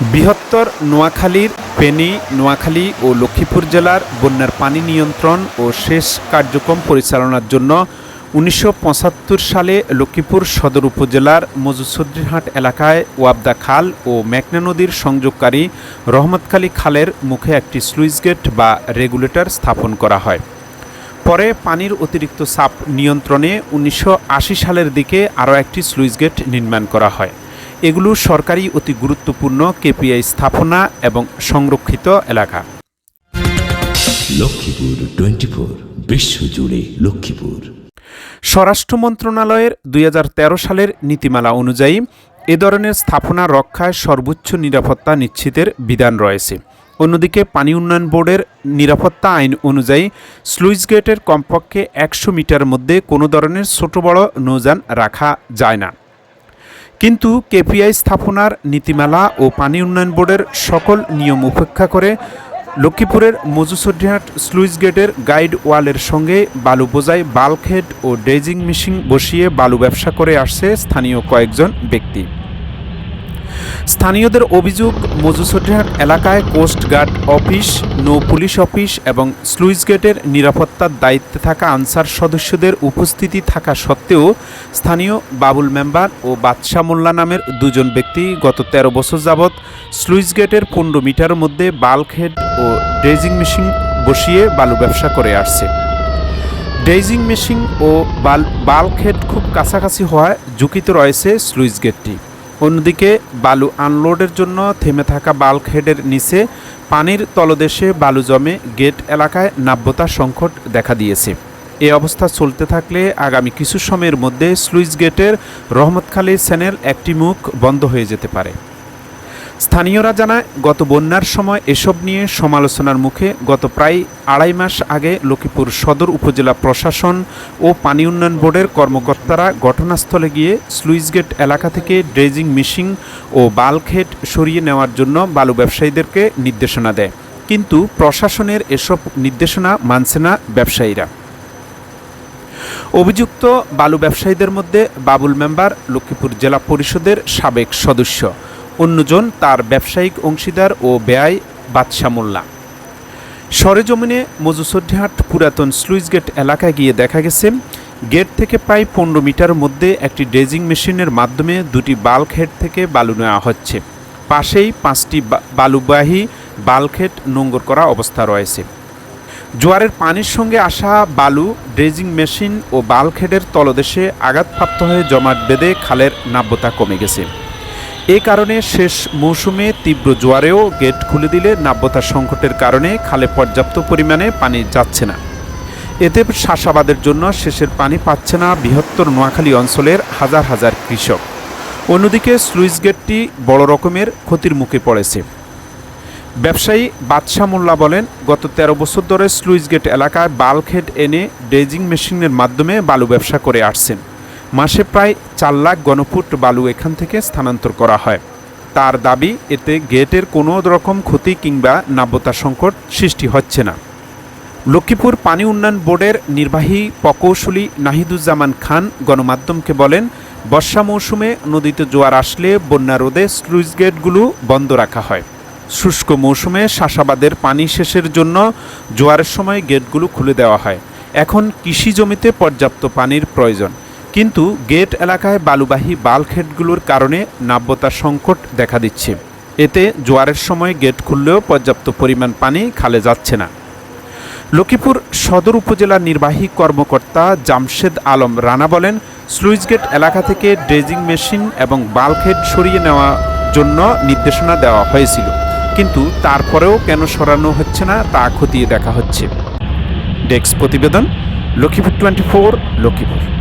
বৃহত্তর নোয়াখালীর ফেনী, নোয়াখালী ও লক্ষ্মীপুর জেলার বন্যার পানি নিয়ন্ত্রণ ও শেষ কার্যক্রম পরিচালনার জন্য উনিশশো পঁচাত্তর সালে লক্ষ্মীপুর সদর উপজেলার মজুসদ্রিহাট এলাকায় ওয়াবদা খাল ও মেঘনা নদীর সংযোগকারী রহমতখালী খালের মুখে একটি স্লুইস গেট বা রেগুলেটর স্থাপন করা হয়। পরে পানির অতিরিক্ত চাপ নিয়ন্ত্রণে উনিশশো আশি সালের দিকে আরও একটি স্লুইস গেট নির্মাণ করা হয়। এগুলো সরকারি অতি গুরুত্বপূর্ণ কেপিআই স্থাপনা এবং সংরক্ষিত এলাকা। লক্ষ্মীপুর টোয়েন্টি ফোর বিশ্বজুড়ে লক্ষ্মীপুর। স্বরাষ্ট্র মন্ত্রণালয়ের দুই হাজার তেরো সালের নীতিমালা অনুযায়ী এ ধরনের স্থাপনা রক্ষায় সর্বোচ্চ নিরাপত্তা নিশ্চিতের বিধান রয়েছে। অন্যদিকে পানি উন্নয়ন বোর্ডের নিরাপত্তা আইন অনুযায়ী স্লুইস গেটের কমপক্ষে একশো মিটার মধ্যে কোনো ধরনের ছোট বড় নৌযান রাখা যায় না। কিন্তু কেপিআই স্থাপনার নীতিমালা ও পানি উন্নয়ন বোর্ডের সকল নিয়ম উপেক্ষা করে লক্ষ্মীপুরের মজুসডিহাট স্লুইস গেটের গাইড ওয়ালের সঙ্গে বালু বোঝাই বাল্কহেড ও ড্রেজিং মেশিন বসিয়ে বালু ব্যবসা করে আসছে স্থানীয় কয়েকজন ব্যক্তি। স্থানীয়দের অভিযোগ মজুসডিহাট এলাকায় কোস্টগার্ড অফিস, নৌ পুলিশ অফিস এবং স্লুইস গেটের নিরাপত্তার দায়িত্বে থাকা আনসার সদস্যদের উপস্থিতি থাকা সত্ত্বেও স্থানীয় বাবুল মেম্বার ও বাদশাহ মোল্লা নামের দুজন ব্যক্তি গত ১৩ বছর যাবৎ স্লুইস গেটের পনেরো মিটারের মধ্যে বাল্কহেড ও ড্রেজিং মেশিন বসিয়ে বালু ব্যবসা করে আসছে। ড্রেজিং মেশিন ও বাল বাল্কহেড খুব কাছাকাছি হওয়ায় ঝুঁকিতে রয়েছে স্লুইস গেটটি। অন্যদিকে বালু আনলোডের জন্য থেমে থাকা বাল্কহেডের নিচে পানির তলদেশে বালু জমে গেট এলাকায় নাব্যতা সংকট দেখা দিয়েছে। এ অবস্থা চলতে থাকলে আগামী কিছু সময়ের মধ্যে স্লুইস গেটের রহমতখালী চ্যানেল একটি মুখ বন্ধ হয়ে যেতে পারে। স্থানীয়রা জানায়, গত বন্যার সময় এসব নিয়ে সমালোচনার মুখে গত প্রায় আড়াই মাস আগে লক্ষ্মীপুর সদর উপজেলা প্রশাসন ও পানি উন্নয়ন বোর্ডের কর্মকর্তারা ঘটনাস্থলে গিয়ে স্লুইস গেট এলাকা থেকে ড্রেজিং মেশিন ও বাল্কহেড সরিয়ে নেওয়ার জন্য বালু ব্যবসায়ীদেরকে নির্দেশনা দেয়। কিন্তু প্রশাসনের এসব নির্দেশনা মানছে না ব্যবসায়ীরা। অভিযুক্ত বালু ব্যবসায়ীদের মধ্যে বাবুল মেম্বার, লক্ষ্মীপুর জেলা পরিষদের সাবেক সদস্য। অন্যজন তার ব্যবসায়িক অংশীদার ও ব্যয় বাদশা মোল্লা। সরেজমিনে মজুসডিহাট পুরাতন স্লুইস গেট এলাকায় গিয়ে দেখা গেছে, গেট থেকে প্রায় পনেরো মিটার মধ্যে একটি ড্রেজিং মেশিনের মাধ্যমে দুটি বাল্ক হেড থেকে বালু নেওয়া হচ্ছে। পাশেই পাঁচটি বালুবাহী বাল্ক হেড নোঙ্গর করা অবস্থা রয়েছে। জোয়ারের পানির সঙ্গে আসা বালু, ড্রেজিং মেশিন ও বাল্কহেডের তলদেশে আঘাতপ্রাপ্ত হয়ে জমাট বেঁধে খালের নাব্যতা কমে গেছে। এ কারণে শেষ মৌসুমে তীব্র জোয়ারেও গেট খুলে দিলে নাব্যতা সংকটের কারণে খালে পর্যাপ্ত পরিমাণে পানি যাচ্ছে না। এতে চাষাবাদের জন্য শেষের পানি পাচ্ছে না বৃহত্তর নোয়াখালী অঞ্চলের হাজার হাজার কৃষক। অন্যদিকে স্লুইস গেটটি বড় রকমের ক্ষতির মুখে পড়েছে। ব্যবসায়ী বাদশাহ মোল্লা বলেন, গত ১৩ বছর ধরে স্লুইস গেট এলাকায় বাল্কহেড এনে ড্রেজিং মেশিনের মাধ্যমে বালু ব্যবসা করে আসছেন। মাসে প্রায় চার লাখ গণফুট বালু এখান থেকে স্থানান্তর করা হয়। তার দাবি, এতে গেটের কোনো রকম ক্ষতি কিংবা নাব্যতা সংকট সৃষ্টি হচ্ছে না। লক্ষ্মীপুর পানি উন্নয়ন বোর্ডের নির্বাহী প্রকৌশলী নাহিদুজ্জামান খান গণমাধ্যমকে বলেন, বর্ষা মৌসুমে নদীতে জোয়ার আসলে বন্যা রোদে স্লুইস গেটগুলো বন্ধ রাখা হয়। শুষ্ক মৌসুমে শাসাবাদের পানি শেষের জন্য জোয়ারের সময় গেটগুলো খুলে দেওয়া হয়। এখন কৃষি জমিতে পর্যাপ্ত পানির প্রয়োজন। কিন্তু গেট এলাকায় বালুবাহী বাল্কহেডগুলোর কারণে নাব্যতার সংকট দেখা দিচ্ছে। এতে জোয়ারের সময় গেট খুললেও পর্যাপ্ত পরিমাণ পানি খালে যাচ্ছে না। লক্ষ্মীপুর সদর উপজেলার নির্বাহী কর্মকর্তা জামশেদ আলম রানা বলেন স্লুইস গেট এলাকা থেকে ড্রেজিং মেশিন এবং বাল্কহেড সরিয়ে নেওয়ার জন্য নির্দেশনা দেওয়া হয়েছিল। কিন্তু তারপরেও কেন সরানো হচ্ছে না তা খতিয়ে দেখা হচ্ছে। ডেস্ক প্রতিবেদন, লক্ষ্মীপুর টোয়েন্টি ফোর, লক্ষ্মীপুর।